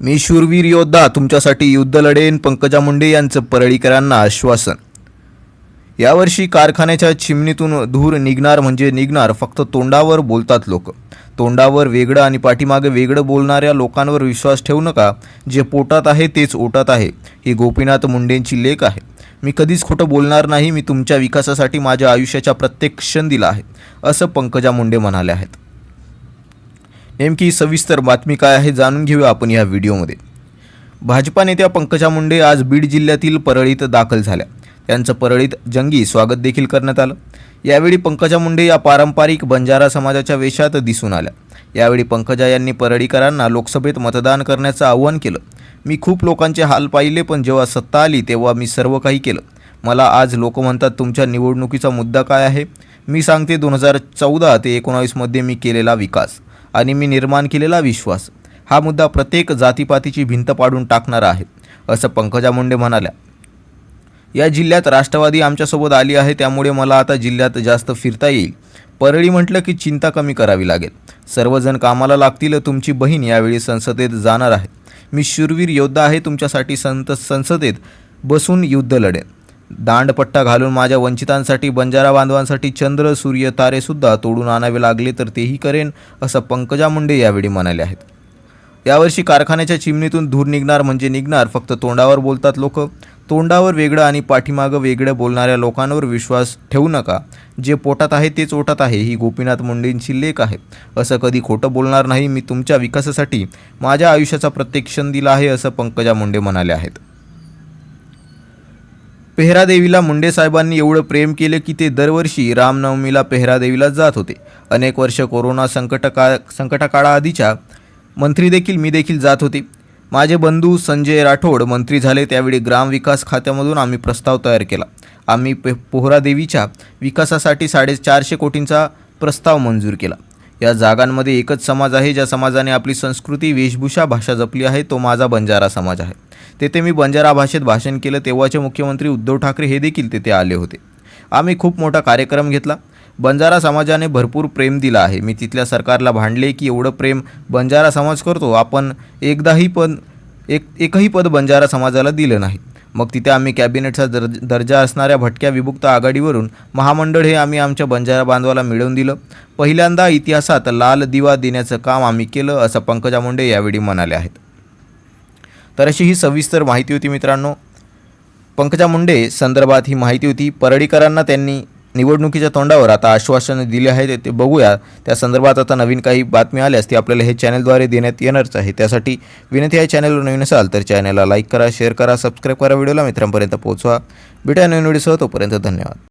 मी शूरवीर योद्धा तुमच्यासाठी युद्ध लढेन पंकजा मुंडे यांचं परळीकरांना आश्वासन. यावर्षी कारखान्याच्या चिमणीतून धूर निघणार म्हणजे निघणार फक्त तोंडावर बोलतात लोक. तोंडावर वेगळं आणि पाठीमागे वेगळं बोलणाऱ्या लोकांवर विश्वास ठेवू नका. जे पोटात आहे तेच ओटात आहे. ही गोपीनाथ मुंडेंची लेख आहे. मी कधीच खोटं बोलणार नाही मी तुमच्या विकासासाठी माझ्या आयुष्याचा प्रत्येक क्षण दिला आहे. असं पंकजा मुंडे म्हणाले आहेत. नेमकी सविस्तर बातमी काय आहे जाणून घेऊया आपण या व्हिडिओमध्ये. भाजपा नेत्या पंकजा मुंडे आज बीड जिल्ह्यातील परळीत दाखल झाल्या. त्यांचं परळीत जंगी स्वागत देखील करण्यात आलं. यावेळी पंकजा मुंडे या पारंपरिक बंजारा समाजाच्या वेशात दिसून आल्या. यावेळी पंकजा यांनी परळीकरांना लोकसभेत मतदान करण्याचं आवाहन केलं. मी खूप लोकांचे हाल पाहिले पण जेव्हा सत्ता आली तेव्हा मी सर्व काही केलं. मला आज लोक म्हणतात तुमच्या निवडणुकीचा मुद्दा काय आहे? मी सांगते दोन हजार चौदा ते एकोणावीसमध्ये मी केलेला विकास. आणि मी निर्माण केलेला विश्वास. हा मुद्दा प्रत्येक जातीपातीची भिंत पाडून टाकणारा आहे असं पंकजा मुंडे म्हणाल्या. या जिल्ह्यात राष्ट्रवादी आमच्यासोबत आली आहे त्यामुळे मला आता जिल्ह्यात जास्त फिरता येईल. परळी म्हटलं की चिंता कमी करावी लागेल. सर्वजण कामाला लागतील तुमची बहीण यावेळी संसदेत जाणार आहे. मी शूरवीर योद्धा आहे तुमच्यासाठी संत संसदेत बसून युद्ध लढेन. दांडपट्टा घालून माझ्या वंचितांसाठी बंजारा बांधवांसाठी चंद्र सूर्य तारेसुद्धा तोडून आणावे लागले तर तेही करेन असं पंकजा मुंडे यावेळी म्हणाले आहेत. यावर्षी कारखान्याच्या चिमणीतून धूर निघणार म्हणजे निघणार फक्त तोंडावर बोलतात लोक. तोंडावर वेगळं आणि पाठीमागं वेगळं बोलणाऱ्या लोकांवर विश्वास ठेवू नका. जे पोटात आहे तेच ओटात आहे ही गोपीनाथ मुंडेंची लेख आहे. असं कधी खोटं बोलणार नाही मी तुमच्या विकासासाठी माझ्या आयुष्याचा प्रत्येक क्षण दिला आहे असं पंकजा मुंडे म्हणाले आहेत. पेहरादेवीला मुंडे साहेबांनी एवढं प्रेम केलं की ते दरवर्षी रामनवमीला पेहरादेवीला जात होते. अनेक वर्ष कोरोना संकट काळ संकटकाळाआधीच्या मंत्री देखील मी देखील जात होते. माझे बंधू संजय राठोड मंत्री झाले त्यावेळी ग्रामविकास खात्यामधून आम्ही प्रस्ताव तयार केला. आम्ही पे पोहरादेवीच्या विकासासाठी साडेचारशे कोटींचा प्रस्ताव मंजूर केला. या जागांमध्ये एकच समाज आहे ज्या समाजाने आपली संस्कृती वेशभूषा भाषा जपली आहे तो माझा बंजारा समाज आहे. तेथे मी बंजारा भाषेत भाषण केलं तेव्हाचे मुख्यमंत्री उद्धव ठाकरे हे देखील तेथे आले होते. आम्ही खूप मोठा कार्यक्रम घेतला. बंजारा समाजाने भरपूर प्रेम दिला आहे. मी तिथल्या सरकारला भांडले की एवढं प्रेम बंजारा समाज करतो आपण एकदाही पद एक एकही पद बंजारा समाजाला दिलं नाही. मग तिथे आम्ही कॅबिनेटचा दर दर्जा असणाऱ्या भटक्या विभुक्त आघाडीवरून महामंडळ हे आम्ही आमच्या बंजारा बांधवाला मिळवून दिलं. पहिल्यांदा इतिहासात लाल दिवा देण्याचं काम आम्ही केलं असं पंकजा मुंडे यावेळी म्हणाले आहेत. तर अशी ही सविस्तर माहिती होती मित्रांनो. पंकजा मुंडे संदर्भात ही माहिती होती. परळीकरांना त्यांनी निवडणुकीच्या तोंडावर आता आश्वासन दिले आहे ते- ते बघूया. त्या संदर्भात आता नवीन काही बातमी आल्यास ती आपल्याला हे चॅनलद्वारे देण्यात येणारच आहे. त्यासाठी विनंती आहे चॅनलवर नवीन असाल तर चॅनलला लाईक करा शेअर करा सबस्क्राईब करा व्हिडिओला मित्रांपर्यंत पोहोचवा. भेटा नवीन व्हिडिओसह तोपर्यंत धन्यवाद.